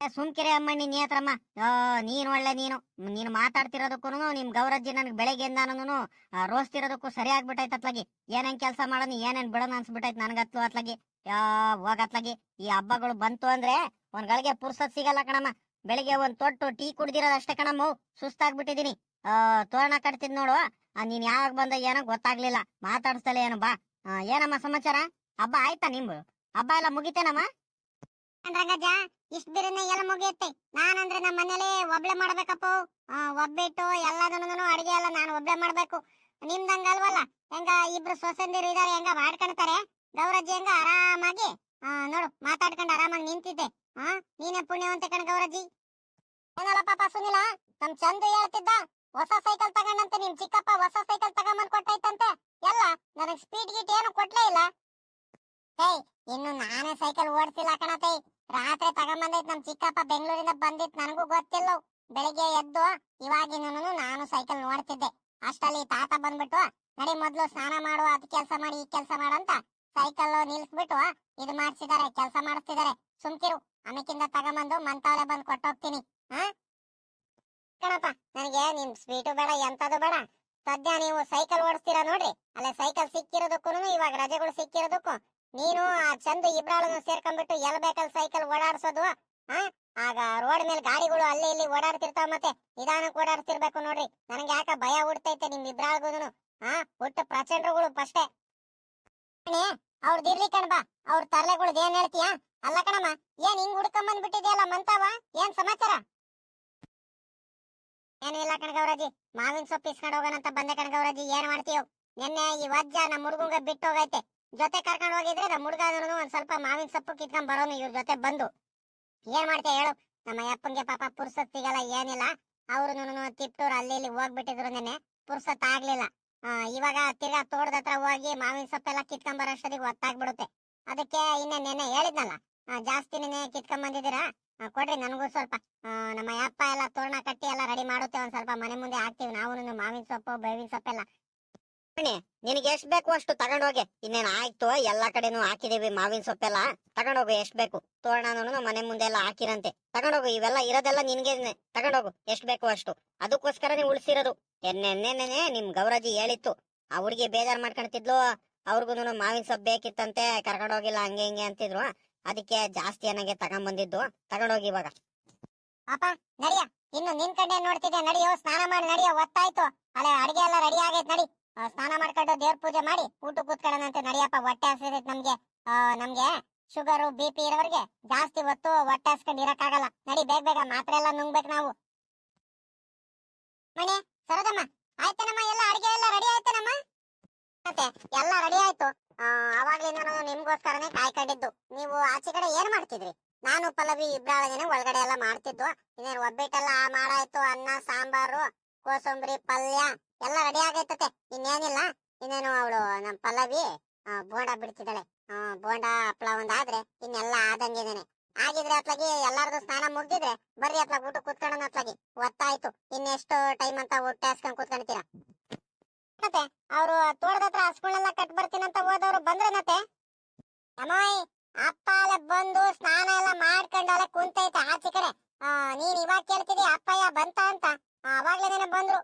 ಸುಮ್ಕಿರೆ ಅಮ್ಮಣ್ಣಿ ನೀ ಹತ್ರಮ್ಮ ಆ, ನೀನ್ ಒಳ್ಳೆ ನೀನು. ನೀನು ಮಾತಾಡ್ತಿರೋದಕ್ಕೂ ನಿಮ್ ಗೌರಜ್ಜಿ ನನ್ಗೆ ಬೆಳಗ್ಗೆಯಿಂದ ನಾನು ರೋಸ್ತಿರೋದಕ್ಕೂ ಸರಿ ಆಗ್ಬಿಟ್ಟೈತ್ ಅತ್ಲಾಗಿ. ಏನೇನ್ ಕೆಲಸ ಮಾಡೋನು ಏನೇನ್ ಬಿಡೋಣ ಅನ್ಸ್ಬಿಟ್ಟೈತ್ ನನ್ಗತ್ಲು ಅತ್ಲಾಗಿ. ಹೋಗತ್ಲಾಗಿ. ಈ ಹಬ್ಬಗಳು ಬಂತು ಅಂದ್ರೆ ಒಂದ್ ಗಳಿಗೆ ಪುರ್ಸತ್ ಸಿಗಲ್ಲ ಕಣಮ್ಮ. ಬೆಳಿಗ್ಗೆ ಒಂದ್ ತೊಟ್ಟು ಟೀ ಕುಡ್ದಿರೋದು ಅಷ್ಟೇ ಕಣಮ್ಮ. ಸುಸ್ತಾಗ್ಬಿಟ್ಟಿದೀನಿ. ಆ, ತೋರಣ ಕಟ್ತಿದ್ ನೋಡು. ನೀನ್ ಯಾವಾಗ ಬಂದ ಏನೋ ಗೊತ್ತಾಗ್ಲಿಲ್ಲ. ಮಾತಾಡ್ಸ್ತಲೆ ಏನು ಬಾ. ಏನಮ್ಮ ಸಮಾಚಾರ? ಹಬ್ಬ ಆಯ್ತಾ ನಿಮ್ದು ಹಬ್ಬ ಎಲ್ಲ ಮುಗಿತೇನಮ್ಮ? ರಂಗಜ್ಜ ಇಷ್ಟ ಬಿರನೆ ಎಲ್ಲ ಮುಗಿಯುತ್ತೆ. ನಾನಂದ್ರೆ ನಮ್ಮ ಮನೇಲಿ ಒಬ್ಳೆ ಮಾಡ್ಬೇಕಪ್ಪ. ಒಬ್ಬಿಟ್ಟು ಎಲ್ಲದನ್ನು ಅಡಿಗೆ ಎಲ್ಲ ನಾನು ಒಬ್ಳೆ ಮಾಡ್ಬೇಕು. ನಿಮ್ದಂಗಲ್ವಲ್ಲ? ಹೆಂಗ ಇಬ್ರು ಸೊಸೆಂದಿರು ಇದಾರೆ, ಹೆಂಗ ಮಾಡ್ಕೊಳ್ತಾರೆ? ಗೌರಜ್ಜಿ ಹೆಂಗ ಆರಾಮಾಗಿ ನೋಡು, ಮಾತಾಡ್ಕೊಂಡು ಆರಾಮಾಗಿ ನಿಂತಿದ್ದೆ. ಹಾ ನೀನೇ ಪುಣ್ಯವಂತೆ ಕಣ ಗೌರಜ್ಜಿ. ಏನಲ್ಲ ಪಾಪ ಸುನಿಲ, ನಮ್ ಚಂದ ಹೇಳ್ತಿದ್ದ, ಹೊಸ ಸೈಕಲ್ ತಗೊಂಡಂತೆ, ನಿಮ್ ಚಿಕ್ಕಪ್ಪ ಹೊಸ ಸೈಕಲ್ ತಗೊಂಬಂದ್ ಕೊಟ್ಟೈತಂತೆ ಎಲ್ಲ, ನನಗ್ ಸ್ಪೀಡ್ ಗೀಟ್ ಏನು ಕೊಟ್ಲೇ ಇಲ್ಲ. ಹೇಯ್, ಇನ್ನು ನಾನೇ ಸೈಕಲ್ ಓಡಿಸಿಲ್ಲ ಕಣತೆ. ರಾತ್ರಿ ತಗೊಂಬಂದೈತ್ ನಮ್ ಚಿಕ್ಕಪ್ಪ ಬೆಂಗಳೂರಿಂದ ಬಂದಿತ್, ನನಗೂ ಗೊತ್ತಿಲ್ಲ ಬೆಳಿಗ್ಗೆ ಎದ್ದು ಇವಾಗಿನೂ ನಾನು ಸೈಕಲ್ ನೋಡ್ತಿದ್ದೆ. ಅಷ್ಟಲ್ಲಿ ತಾತ ಬಂದ್ಬಿಟ್ಟು, ನಡಿ ಮೊದ್ಲು ಸ್ನಾನ ಮಾಡು, ಅದ್ ಕೆಲ್ಸ ಮಾಡಿ, ಈ ಕೆಲ್ಸ ಮಾಡಂತ ಸೈಕಲ್ ನಿಲ್ಸ್ಬಿಟ್ಟು, ಇದು ಮಾಡ್ಸಿದಾರೆ, ಕೆಲಸ ಮಾಡಿಸ್ತಿದಾರೆ. ಸುಮ್ಕಿರು ಅಮೇಕಿಂದ ತಗೊಂಬಂದು ಮಂತಾವಲೆ ಬಂದ್ ಕೊಟ್ಟೋಗ್ತೀನಿ. ಹಾ? ಕಣಪ್ಪ, ನನಗೆ ನಿಮ್ ಸ್ವೀಟು ಬೇಡ, ಎಂತದು ಬೇಡ. ಸದ್ಯ ನೀವು ಸೈಕಲ್ ಓಡಿಸ್ತೀರಾ ನೋಡ್ರಿ. ಅಲ್ಲೇ ಸೈಕಲ್ ಸಿಕ್ಕಿರೋದಕ್ಕೂ ಇವಾಗ ರಜೆಗಳು ಸಿಕ್ಕಿರೋದಕ್ಕೂ. ನೀನು ಆ ಚಂದ ಇಬ್ರಾಳನ್ನು ಸೇರ್ಕೊಂಡ್ಬಿಟ್ಟು ಎಲ್ ಬೇಕಲ್ ಸೈಕಲ್ ಓಡಾಡ್ಸೋದು, ಹಾ? ಆಗ ರೋಡ್ ಮೇಲೆ ಗಾಡಿಗಳು ಅಲ್ಲಿ ಇಲ್ಲಿ ಓಡಾಡ್ತಿರ್ತಾವ ಮತ್ತೆ ನಿಧಾನಕ್ಕೆ ಓಡಾಡ್ತಿರ್ಬೇಕು ನೋಡ್ರಿ. ನನಗೆ ಯಾಕ ಭಯ ಹುಡ್ತೈತೆ ನಿಮ್ ಇಬ್ರಾಳ್ಗೂನು ಹಾ? ಒಟ್ಟು ಪ್ರಚಂಡ್ರುಗಳು ಫಸ್ಟೇ ಅವ್ರದ್ದು ಇರ್ಲಿ ಕಣ್ಬಾ ಅವ್ರ ತರ್ಲೆಗಳ್ದು ಏನ್ ಹೇಳ್ತೀಯಾ? ಅಲ್ಲ ಕಣಮ್ಮ, ಏನ್ ಹಿಂಗ್ ಹುಡ್ಕೊಂಡ್ ಬಂದ್ಬಿಟ್ಟಿದ್ಯಲ್ಲ ಮಂತಾವ? ಏನ್ ಸಮಾಚಾರ? ಏನಿಲ್ಲ ಕಣಗೌರಾಜಿ ಮಾವಿನ ಸೊಪ್ಪು ಇಸ್ಕೊಂಡ್ ಹೋಗೋಣ ಅಂತ ಬಂದೆ ಕಣಗೌರಾಜಿ ಏನ್ ಮಾಡ್ತೀಯೋ? ನಿನ್ನೆ ಈ ವಜ್ಜ ನಮ್ಮ ಹುಡುಗಂಗ ಬಿಟ್ಟು ಹೋಗೈತೆ. ಜೊತೆ ಕರ್ಕೊಂಡು ಹೋಗಿದ್ರೆ ನಮ್ಮ ಹುಡುಗನು ಒಂದ್ ಸ್ವಲ್ಪ ಮಾವಿನ ಸೊಪ್ಪು ಕಿತ್ಕೊಂಡ್ ಬರೋನು ಇವ್ರ ಜೊತೆ ಬಂದು. ಏನ್ ಮಾಡ್ತೀಯ ಹೇಳು? ನಮ್ಮ ಅಪ್ಪಂಗೆ ಪಾಪ ಪುರ್ಸತ್ ಸಿಗಲ್ಲ, ಏನಿಲ್ಲ. ಅವ್ರು ತಿಪ್ಟೂರ್ ಅಲ್ಲಿ ಇಲ್ಲಿ ಹೋಗ್ಬಿಟ್ಟಿದ್ರು ನೆನ್ನೆ. ಪುರ್ಸತ್ ಆಗ್ಲಿಲ್ಲ. ಇವಾಗ ತಿರ್ಗಾ ತೋಟದ ಹತ್ರ ಹೋಗಿ ಮಾವಿನ ಸೊಪ್ಪೆಲ್ಲ ಕಿತ್ಕೊಂಡ್ ಬರೋಷ್ಟೊತ್ತಿಗೆ ಹೊತ್ತಾಗ್ಬಿಡುತ್ತೆ. ಅದಕ್ಕೆ ಇನ್ನೇ ನೆನ್ನೆ ಹೇಳಿದ್ನಲ್ಲ ಜಾಸ್ತಿ ನೆನೆ ಕಿತ್ಕೊಂಡ್ ಬಂದಿದ್ದೀರಾ? ಕೊಡ್ರಿ, ನನಗೂ ಸ್ವಲ್ಪ ನಮ್ಮ ಅಪ್ಪ ಎಲ್ಲ ತೋರಣ ಕಟ್ಟಿ ಎಲ್ಲ ರೆಡಿ ಮಾಡುತ್ತೆ, ಒಂದ್ ಸ್ವಲ್ಪ ಮನೆ ಮುಂದೆ ಹಾಕ್ತಿವಿ. ನಾವು ಮಾವಿನ ಸೊಪ್ಪು, ಬೇವಿನ ಸೊಪ್ಪೆಲ್ಲ ನಿನಗೆ ಎಷ್ಟ್ ಬೇಕು ಅಷ್ಟು ತಗೊಂಡೋಗಿ. ಇನ್ನೇನ್ ಆಯ್ತು, ಎಲ್ಲಾ ಕಡೆನೂ ಹಾಕಿದೀವಿ, ಮಾವಿನ ಸೊಪ್ಪೆಲ್ಲ. ತಗೊಂಡೋಗು, ಎಷ್ಟು ಬೇಕು? ತೋರಣನು ಮನೆ ಮುಂದೆ ಎಲ್ಲ ಹಾಕಿರಂತೆ. ತಗೊಂಡೋಗು, ಇವೆಲ್ಲ ಇರೋದೆಲ್ಲ ನಿನ್ಗೆ ತಗೊಂಡೋಗು, ಎಷ್ಟ್ ಬೇಕು ಅಷ್ಟು. ಅದಕ್ಕೋಸ್ಕರ ಅದಕ್ಕೋಸ್ಕರನೇ ಉಳಿಸಿರೋದು. ಎನ್ನೆನ್ನೆನೆ ನಿಮ್ ಗೌರಜಿ ಹೇಳಿತ್ತು. ಆ ಹುಡುಗಿ ಬೇಜಾರ್ ಮಾಡ್ಕೊಂತಿದ್ಲು ಅವ್ರಿಗೂ ಮಾವಿನ ಸೊಪ್ಪು ಬೇಕಿತ್ತಂತೆ, ಕರ್ಕೊಂಡೋಗಿಲ್ಲ, ಹಂಗೆ ಹಿಂಗೆ ಅಂತಿದ್ರು. ಅದಕ್ಕೆ ಜಾಸ್ತಿ ಏನಾಗೆ ತಗೊಂಬಂದಿದ್ದು. ತಗೊಂಡೋಗಿ ಇವಾಗ. ಅಪ್ಪ, ನಡಿಯ. ಇನ್ನು ನಿನ್ ಕಡೆ ನೋಡ್ತಿದ್ದೆ? ನಡಿಯೋ, ಸ್ನಾನ ಮಾಡಿ, ನಡಿಯೋ, ಒತ್ತಾಯ್ತು. ಅಲ್ಲೇ ಅಡಿಗೆ ಎಲ್ಲ ರೆಡಿ ಆಗೈತ್, ನಡಿ. ಸ್ನಾನ ಮಾಡ್ಕೊಂಡು ದೇವ್ರ ಪೂಜೆ ಮಾಡಿ ಊಟ ಕೂತ್ಕೊಳ್ಳೋಣಂತೆ ನಡಿಯಪ್ಪ. ಹೊಟ್ಟೆ ಹಸಿದೈತ್ ನಮ್ಗೆ. ನಮ್ಗೆ ಶುಗರು ಬಿ ಪಿ ಇರೋರಿಗೆ ಜಾಸ್ತಿ ಹೊತ್ತು ಹೊಟ್ಟೆ ಹಸ್ಕೊಂಡು ಇರಕ್ಕಾಗಲ್ಲ. ನಡಿ, ಬೇಗ ಬೇಗ ಮಾತ್ರ ಎಲ್ಲ ನುಂಗ್ಬೇಕು ನಾವು. ಮಣಿ ಸರೋದಮ್ಮ ಆಯ್ತೇನಮ್ಮ? ಎಲ್ಲ ಅಡಿಗೆ ಎಲ್ಲ ರೆಡಿ ಆಯ್ತೇನಮ್ಮ? ಮತ್ತೆ, ಎಲ್ಲ ರೆಡಿ ಆಯ್ತು. ಅವಾಗ್ಲಿಂದ ನಾನು ನಿಮ್ಗೋಸ್ಕರನೇ ಕಾಯ್ಕೊಂಡಿದ್ದು. ನೀವು ಆಚೆ ಕಡೆ ಏನ್ ಮಾಡ್ತಿದ್ರಿ? ನಾನು, ಪಲ್ಲವಿ ಇಬ್ಬರಾಳಗೇನೆ ಒಳಗಡೆ ಎಲ್ಲ ಮಾಡ್ತಿದ್ವು ಇನ್ನೇನು ಒಬ್ಬಿಟ್ಟೆಲ್ಲ ಮಾಡಾಯ್ತು ಅನ್ನ, ಸಾಂಬಾರು, ಕೋಸಂಬರಿ, ಪಲ್ಯ. ಎಲ್ಲ ರೆಡಿ ಆಗೈತತೆ. ಇನ್ನೇನಿಲ್ಲ. ಇನ್ನೇನು ಅವಳು ನಮ್ಮ ಪಲ್ಲವಿ ಬೋಂಡ ಬಿಡ್ತಿದ್ದಾಳೆ. ಬೋಂಡ ಹಪ್ಳ ಒಂದಾದ್ರೆ ಇನ್ನೆಲ್ಲ ಆದಂಗಿದೇನೆ ಆಗಿದ್ರೆ ಅತ್ಲಾಗಿ ಎಲ್ಲಾರ್ದು ಸ್ನಾನ ಮುಗ್ದಿದ್ರೆ ಬರ್ರಿ ಅತ್ಲಾಗ ಊಟ ಕೂತ್ಕೊಳ್ಳೋಣ ಅತ್ಲಾಗಿ ಒತ್ತಾಯ್ತು. ಇನ್ನೆಷ್ಟು ಟೈಮ್ ಅಂತ ಹೊಟ್ಟೆ ಹಾಸ್ಕೊಂಡ್ ಕೂತ್ಕೊಂತೀರಾ ಮತ್ತೆ ಅವ್ರು ತೋಟದ ಹತ್ರ ಹಸ್ಗಳನ್ನೆಲ್ಲ ಕಟ್ ಅಂತ ಹೋದವ್ರು ಬಂದ್ರೇನತ್ತೆ ಅಮ್ಮಾಯಿ ಅಪ್ಪ ಅಲ್ಲ ಬಂದು ಸ್ನಾನ ಎಲ್ಲ ಮಾಡ್ಕೊಂಡು ಅಲ್ಲೇ ಕುಂತೈತೆ ಆಚೆ ಕಡೆ. ನೀನ್ ಇವಾಗ ಕೇಳ್ತಿದಿ ಅಪ್ಪಯ್ಯ ಬಂತ ಅಂತ. ಅವಾಗ್ಲೇನೆ ಬಂದ್ರು.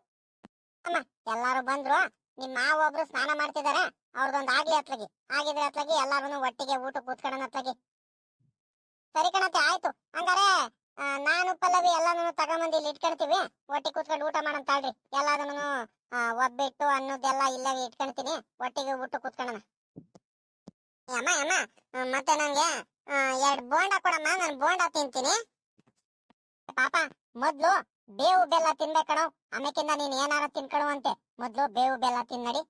ಅಮ್ಮ, ಎಲ್ಲಾರು ಬಂದ್ರು ನಿಮ್ಮ ಮಾವ ಒಬ್ರು ಸ್ನಾನ ಮಾಡ್ತಿದಾರೆ, ಅವ್ರದೊಂದ್ ಆಗ್ಲಿ ಅತ್ಲಗಿ. ಆಗಿದ್ರೆ ಅತ್ಲಗಿ ಎಲ್ಲಾರು ಒಟ್ಟಿಗೆ ಊಟ ಕೂತ್ಕೊಳ್ಳೋಣ ಅತ್ಲಗಿ. ಸರಿ ಕಣತ್ತೆ, ಆಯ್ತು. ಹಂಗಾರೆ ನಾನು, ಪಲ್ಲವಿ ಎಲ್ಲಾನು ತಗೊಂಬಂದು ಇಲ್ಲಿ ಇಟ್ಕೊಂತೀವಿ ಒಟ್ಟಿಗೆ ಕೂತ್ಕೊಂಡು ಊಟ ಮಾಡೋಣ ತಾಳ್ರಿ. ಎಲ್ಲಾದನು ಒಬ್ಬಿಟ್ಟು ಅನ್ನೋದೆಲ್ಲ ಇಲ್ಲೇ ಇಟ್ಕೊಂತೀನಿ ಒಟ್ಟಿಗೆ ಊಟ ಕೂತ್ಕೊಳ್ಳೋಣ ಅಮ್ಮ ಅಮ್ಮ ಮತ್ತೆ ನಂಗೆ ಎರಡ್ ಬೋಂಡ ಕೊಡಮ್ಮ. ನಾನು ಬೋಂಡ ತಿಂತೀನಿ. ಪಾಪ, ಮೊದ್ಲು ಬೇವು ಬೆಲ್ಲ ತಿನ್ಬೇಕಣೋ ಆಮೇಕಿಂದ ನೀನ್ ಏನಾರ ತಿನ್ಕಣು ಅಂತೆ. ಮೊದ್ಲು ಬೇವು ಬೆಲ್ಲ ತಿನ್ನಡಿ.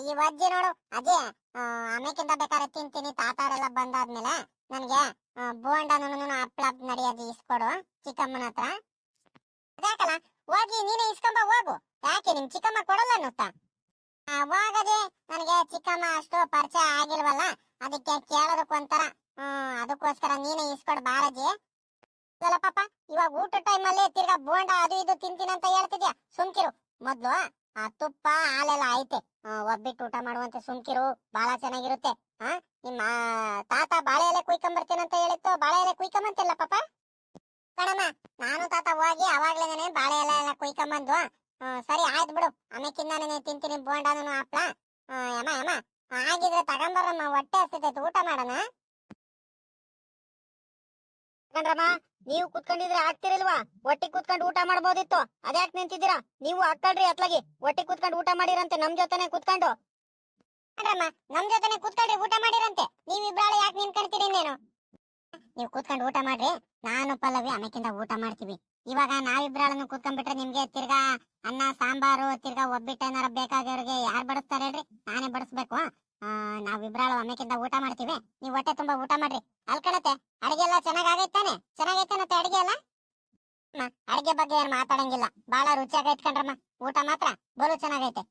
ಈ ಅಜ್ಜಿ ನೋಡು. ಅಜ್ಜಿ ಆಮೇಕಿಂದ ಬೇಕಾದ್ರೆ ತಿಂತೀನಿ. ತಾತಾರೆಲ್ಲ ಬಂದಾದ್ಮೇಲೆ ನನ್ಗೆ ಆ, ಹಪ್ಳ ನಡಿ ಅಜ್ಜಿ ಇಸ್ಕೊಡು ಚಿಕ್ಕಮ್ಮನ ಹತ್ರ. ಹೋಗಿ ನೀನೇ ಇಸ್ಕೊಂಬ ಹೋಗು. ಯಾಕೆ ನಿಮ್ ಚಿಕ್ಕಮ್ಮ ಕೊಡಲ್ಲ ಅನ್ನುತ್ತಾ? ಹೋಗದೆ ನನಗೆ ಚಿಕ್ಕಮ್ಮ ಅಷ್ಟು ಪರಿಚಯ ಆಗಿಲ್ವಲ್ಲ ಅದಕ್ಕೆ ಕೇಳೋದಕ್ಕೊಂತರ ಹ್ಮ್ ಅದಕ್ಕೋಸ್ಕರ ನೀನೇ ಇಸ್ಕೊಡ್ ಬಾರಜಿ ಅಲ್ಲ ಪಾಪ, ಇವಾಗ ಊಟ ಟೈಮ್ ಅಲ್ಲಿ ತಿರ್ಗಾ ಬೋಂಡ ಅದು ಇದು ತಿಂತೀನಿ ಅಂತ ಹೇಳ್ತಿದ್ಯಾ? ಸುಮ್ಕಿರು. ಮೊದ್ಲು ಆ ತುಪ್ಪ, ಹಾಲೆಲ್ಲ ಐತೆ. ಒಬ್ಬಿಟ್ಟು ಊಟ ಮಾಡುವಂತ ಸುಮ್ಕಿರು. ಬಹಳ ಚೆನ್ನಾಗಿರುತ್ತೆ. ಹಾ ನಿಮ್ಮ ತಾತ ಬಾಳೆ ಎಲೆ ಬರ್ತೀನಂತ ಹೇಳಿತ್ತು. ಬಾಳೆ ಎಲೆ ಕುಯ್ಕೊಂಬಂತಿಲ್ಲ ಪಾಪ? ಕಣಮ್ಮ, ನಾನು ತಾತ ಹೋಗಿ ಅವಾಗ್ಲೇನೆ ಬಾಳೆ ಎಲೆ ಎಲ್ಲ ಕುಯ್ಕೊಂಬಂದು ಸರಿ ಆಯ್ತು ಬಿಡು. ಆಮೇಕಿಂದಾನೇ ತಿಂತೀನಿ ಬೋಂಡಾನು ಹಪ್ಳ. ಅಮ್ಮ ಅಮ್ಮ ಆಗಿದ್ರೆ ತಗೊಂಬರಮ್ಮ ಹೊಟ್ಟೆ ಹಸಿತೈತೆ ಊಟ ಮಾಡೋಣ? ಕಣ್ರಮ್ಮ, ನೀವು ಕುತ್ಕೊಂಡಿದ್ರೆ ಆಗ್ತಿರಲ್ವಾ? ಒಟ್ಟಿಗೆ ಕುತ್ಕೊಂಡು ಊಟ ಮಾಡ್ಬೋದಿತ್ತು. ಅದ್ಯಾಕ್ ನಿಂತಿದ್ದೀರಾ? ನೀವು ಹಾಕಳ್ರಿ ಅತ್ಲಾಗಿ. ಒಟ್ಟಿ ಕುತ್ಕೊಂಡು ಊಟ ಮಾಡಿರಂತೆ ನಮ್ ಜೊತೆನೆ ಕುತ್ಕೊಂಡು. ಕಣ್ರಮ್ಮ, ನಮ್ ಜೊತೆನೆ ಕೂತ್ಕೊಳ್ರಿ ಊಟ ಮಾಡಿರಂತೆ. ನೀವ್ ಇಬ್ರಾಳೆ ಯಾಕೆ ನಿಂತ್ಕೊಂತೀರಿ ನೀನು ನೀವು ಕೂತ್ಕೊಂಡು ಊಟ ಮಾಡ್ರಿ. ನಾನು ಪಲ್ಲವಿ, ಆಮೇಕಿಂದ ಊಟ ಮಾಡ್ತೀವಿ. ಇವಾಗ ನಾವಿಬ್ರಾಳನ್ನು ಕೂತ್ಕೊಂಡ್ಬಿಟ್ರೆ ನಿಮ್ಗೆ ತಿರ್ಗಾ ಅನ್ನ, ಸಾಂಬಾರು, ತಿರ್ಗಾ ಒಬ್ಬಿಟ್ಟು ಏನಾರ ಬೇಕಾಗಿರೋರಿಗೆ ಯಾರು ಬಡಿಸ್ತಾರೆ ಹೇಳ್ರಿ? ನಾನೇ ಬಡಿಸ್ಬೇಕು ನಾವಿಬ್ರಾಳು ಒಮ್ಮೆಕಿಂತ ಊಟ ಮಾಡ್ತೀವಿ. ನೀವು ಹೊಟ್ಟೆ ತುಂಬಾ ಊಟ ಮಾಡ್ರಿ. ಅಲ್ಕಣತೆ ಅಡಿಗೆ ಎಲ್ಲ ಚೆನ್ನಾಗೈತಾನೆ ಚೆನ್ನಾಗೈತೇನತ್ತೆ ಅಡಿಗೆ ಎಲ್ಲ? ಅಡಿಗೆ ಬಗ್ಗೆ ಏನ್ ಮಾತಾಡಂಗಿಲ್ಲ. ಬಹಳ ರುಚಿಯಾಗ ಇಟ್ಕೊಂಡ್ರಮ್ಮ ಊಟ ಮಾತ್ರ, ಬಲು ಚೆನ್ನಾಗೈತೆ.